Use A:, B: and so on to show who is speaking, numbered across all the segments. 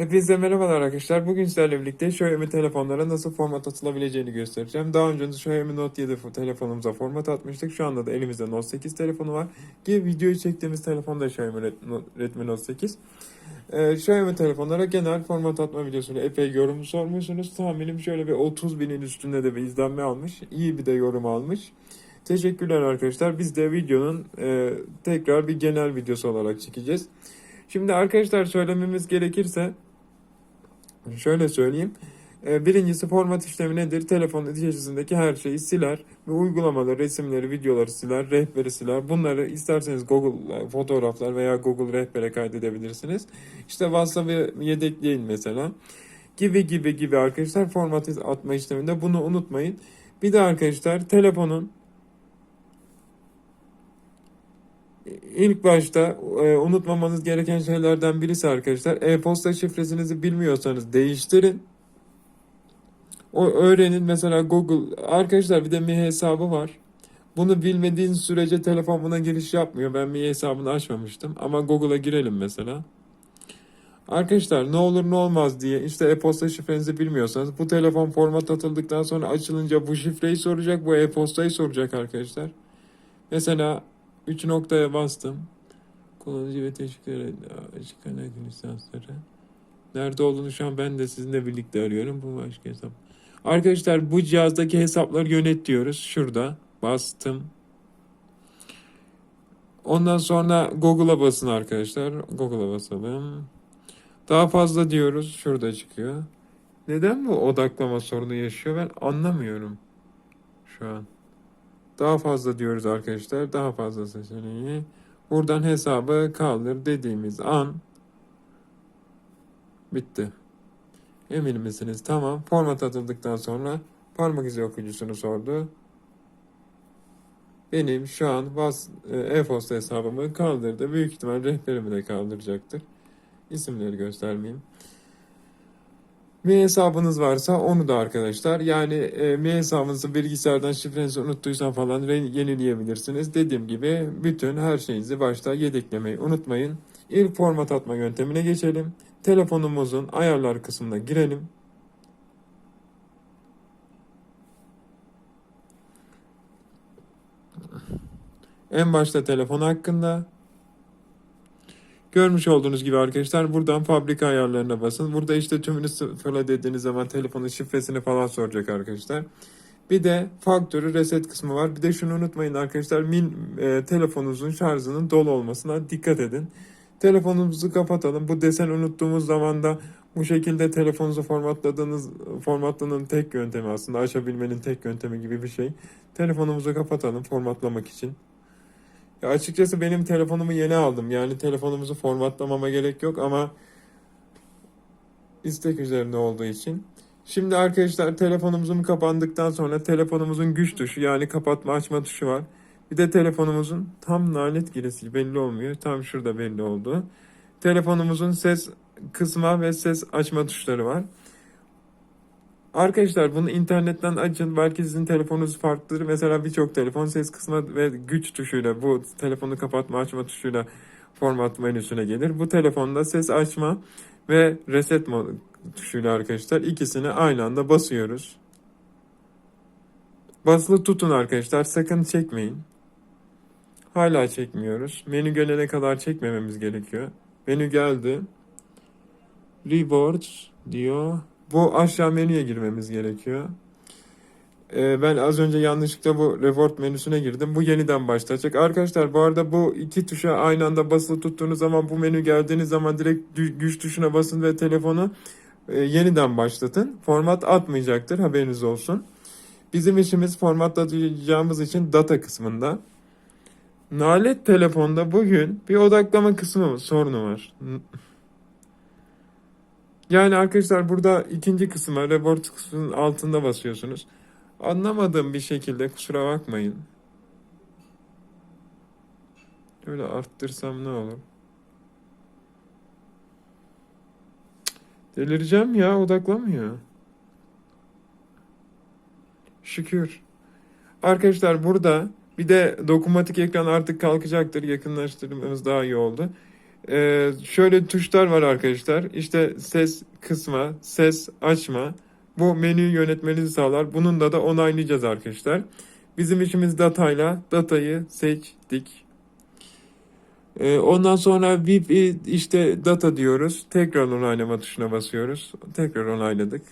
A: Hepinize merhabalar arkadaşlar. Bugün sizlerle birlikte Xiaomi telefonlara nasıl format atılabileceğini göstereceğim. Daha önce Xiaomi Note 7 telefonumuza format atmıştık. Şu anda da elimizde Note 8 telefonu var. Ki videoyu çektiğimiz telefon da Xiaomi Redmi Note 8. Ee, Xiaomi telefonlara genel format atma videosunu epey yorum sormuşsunuz. Tahminim şöyle bir 30 binin üstünde de bir izlenme almış. İyi bir de yorum almış. Teşekkürler arkadaşlar. Biz de videonun e, tekrar bir genel videosu olarak çekeceğiz. Şimdi arkadaşlar söylememiz gerekirse Şöyle söyleyeyim. Ee, Birincisi format işlemi nedir? Telefonun içerisindeki her şeyi siler ve uygulamaları, resimleri, videoları siler, rehberi siler. Bunları isterseniz Google e, fotoğraflar veya Google rehbere kaydedebilirsiniz. İşte WhatsApp'ı yedekleyin mesela. Gibi gibi gibi arkadaşlar format atma işleminde bunu unutmayın. Bir de arkadaşlar telefonun İlk başta e, unutmamanız gereken şeylerden birisi arkadaşlar e-posta şifresinizi bilmiyorsanız değiştirin. O öğrenin mesela Google arkadaşlar bir de Mi hesabı var. Bunu bilmediğin sürece telefon buna giriş yapmıyor. Ben Mi hesabını açmamıştım ama Google'a girelim mesela. Arkadaşlar ne olur ne olmaz diye işte e-posta şifrenizi bilmiyorsanız bu telefon format atıldıktan sonra açılınca bu şifreyi soracak bu e-postayı soracak arkadaşlar. Mesela 3 noktaya bastım. Kullanıcı ve. Açık kaynak lisansları. Nerede olduğunu şu an ben de sizinle birlikte arıyorum. Bu başka hesap. Arkadaşlar bu cihazdaki hesapları yönet diyoruz. Şurada bastım. Ondan sonra Google'a basın arkadaşlar. Google'a basalım. Daha fazla diyoruz. Şurada çıkıyor. Neden bu odaklama sorunu yaşıyor ben anlamıyorum. Şu an. Daha fazla diyoruz arkadaşlar. Daha fazla seçeneği. Buradan hesabı kaldır dediğimiz an bitti. Emin misiniz? Tamam. Format atıldıktan sonra parmak izi okuyucusunu sordu. Benim şu an e, e-posta hesabımı kaldırdı. Büyük ihtimal rehberimi de kaldıracaktır. İsimleri göstermeyeyim. Mi hesabınız varsa onu da arkadaşlar yani e, Mi hesabınızı bilgisayardan şifrenizi unuttuysan falan yenileyebilirsiniz. Dediğim gibi bütün her şeyinizi başta yedeklemeyi unutmayın. İlk format atma yöntemine geçelim. Telefonumuzun ayarlar kısmına girelim. En başta telefon hakkında Görmüş olduğunuz gibi arkadaşlar buradan fabrika ayarlarına basın. Burada işte tümünü sıfırla dediğiniz zaman telefonun şifresini falan soracak arkadaşlar. Bir de faktörü reset kısmı var. Bir de şunu unutmayın arkadaşlar. Min, e, telefonunuzun şarjının dolu olmasına dikkat edin. Telefonumuzu kapatalım. Bu desen unuttuğumuz zaman da bu şekilde telefonunuzu formatladığınız formatlanın tek yöntemi aslında açabilmenin tek yöntemi gibi bir şey. Telefonumuzu kapatalım formatlamak için. Ya açıkçası benim telefonumu yeni aldım. Yani telefonumuzu formatlamama gerek yok ama istek üzerine olduğu için. Şimdi arkadaşlar telefonumuzun kapandıktan sonra telefonumuzun güç tuşu yani kapatma açma tuşu var. Bir de telefonumuzun tam nalet giresi belli olmuyor. Tam şurada belli oldu. Telefonumuzun ses kısma ve ses açma tuşları var. Arkadaşlar bunu internetten açın. Belki sizin telefonunuz farklıdır. Mesela birçok telefon ses kısma ve güç tuşuyla bu telefonu kapatma açma tuşuyla format menüsüne gelir. Bu telefonda ses açma ve reset tuşuyla arkadaşlar ikisini aynı anda basıyoruz. Basılı tutun arkadaşlar. Sakın çekmeyin. Hala çekmiyoruz. Menü gelene kadar çekmememiz gerekiyor. Menü geldi. Rewards diyor. Bu aşağı menüye girmemiz gerekiyor. Ee, ben az önce yanlışlıkla bu reward menüsüne girdim. Bu yeniden başlayacak. Arkadaşlar bu arada bu iki tuşa aynı anda basılı tuttuğunuz zaman bu menü geldiğiniz zaman direkt güç tuşuna basın ve telefonu e, yeniden başlatın. Format atmayacaktır haberiniz olsun. Bizim işimiz formatlayacağımız için data kısmında. Nalet telefonda bugün bir odaklama kısmı sorunu var. Yani arkadaşlar burada ikinci kısma report kısmının altında basıyorsunuz. Anlamadığım bir şekilde kusura bakmayın. Öyle arttırsam ne olur? Delireceğim ya odaklamıyor. Şükür. Arkadaşlar burada bir de dokunmatik ekran artık kalkacaktır. Yakınlaştırmamız daha iyi oldu. Ee, şöyle tuşlar var arkadaşlar. İşte ses kısma, ses açma. Bu menüyü yönetmenizi sağlar. Bunun da onaylayacağız arkadaşlar. Bizim işimiz datayla. Datayı seçtik. Ee, ondan sonra Wi-Fi işte data diyoruz. Tekrar onaylama tuşuna basıyoruz. Tekrar onayladık.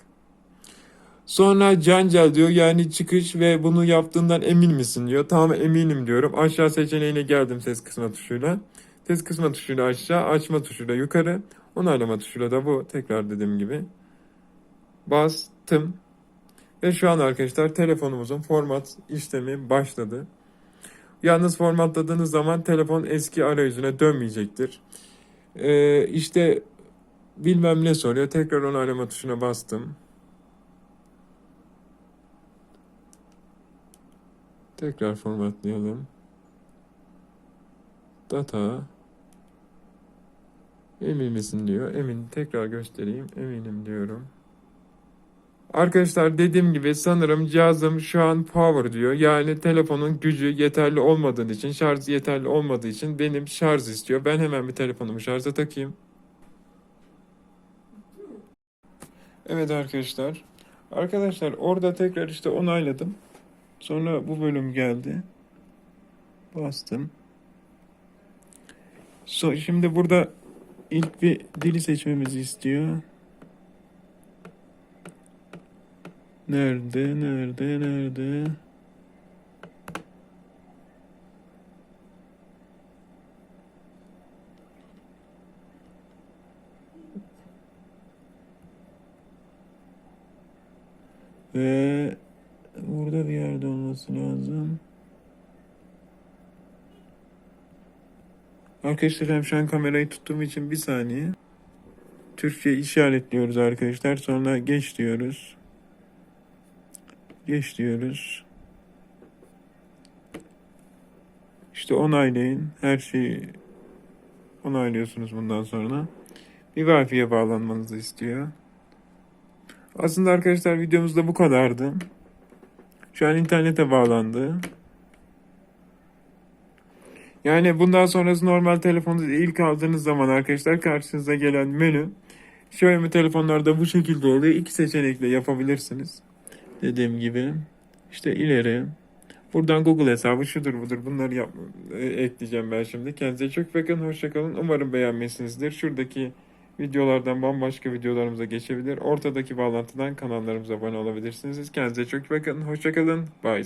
A: Sonra cancel diyor yani çıkış ve bunu yaptığından emin misin diyor. Tamam eminim diyorum. Aşağı seçeneğine geldim ses kısma tuşuyla. Ses kısma tuşuyla aşağı, açma tuşuyla yukarı. Onaylama tuşuyla da bu. Tekrar dediğim gibi. Bastım. Ve şu an arkadaşlar telefonumuzun format işlemi başladı. Yalnız formatladığınız zaman telefon eski arayüzüne dönmeyecektir. Ee, işte bilmem ne soruyor. Tekrar onaylama tuşuna bastım. Tekrar formatlayalım. Data. Emin misin diyor. Emin. Tekrar göstereyim. Eminim diyorum. Arkadaşlar dediğim gibi sanırım cihazım şu an power diyor. Yani telefonun gücü yeterli olmadığı için, şarjı yeterli olmadığı için benim şarj istiyor. Ben hemen bir telefonumu şarja takayım. Evet arkadaşlar. Arkadaşlar orada tekrar işte onayladım. Sonra bu bölüm geldi. Bastım. So, şimdi burada ilk bir dili seçmemizi istiyor. Nerede, nerede, nerede? Ve burada bir yerde olması lazım. Arkadaşlar hem şu an kamerayı tuttuğum için bir saniye. Türkçe işaretliyoruz arkadaşlar. Sonra geç diyoruz. Geç diyoruz. İşte onaylayın. Her şeyi onaylıyorsunuz bundan sonra. Bir Wi-Fi'ye bağlanmanızı istiyor. Aslında arkadaşlar videomuz da bu kadardı. Şu an internete bağlandı. Yani bundan sonrası normal telefonunuzu ilk aldığınız zaman arkadaşlar karşınıza gelen menü Xiaomi telefonlarda bu şekilde oluyor. İki seçenekle yapabilirsiniz. Dediğim gibi işte ileri buradan Google hesabı şudur budur bunları yap e, ekleyeceğim ben şimdi. Kendinize çok bakın. Hoşçakalın. Umarım beğenmişsinizdir. Şuradaki videolardan bambaşka videolarımıza geçebilir. Ortadaki bağlantıdan kanallarımıza abone olabilirsiniz. Kendinize çok bakın. Hoşçakalın. Bye.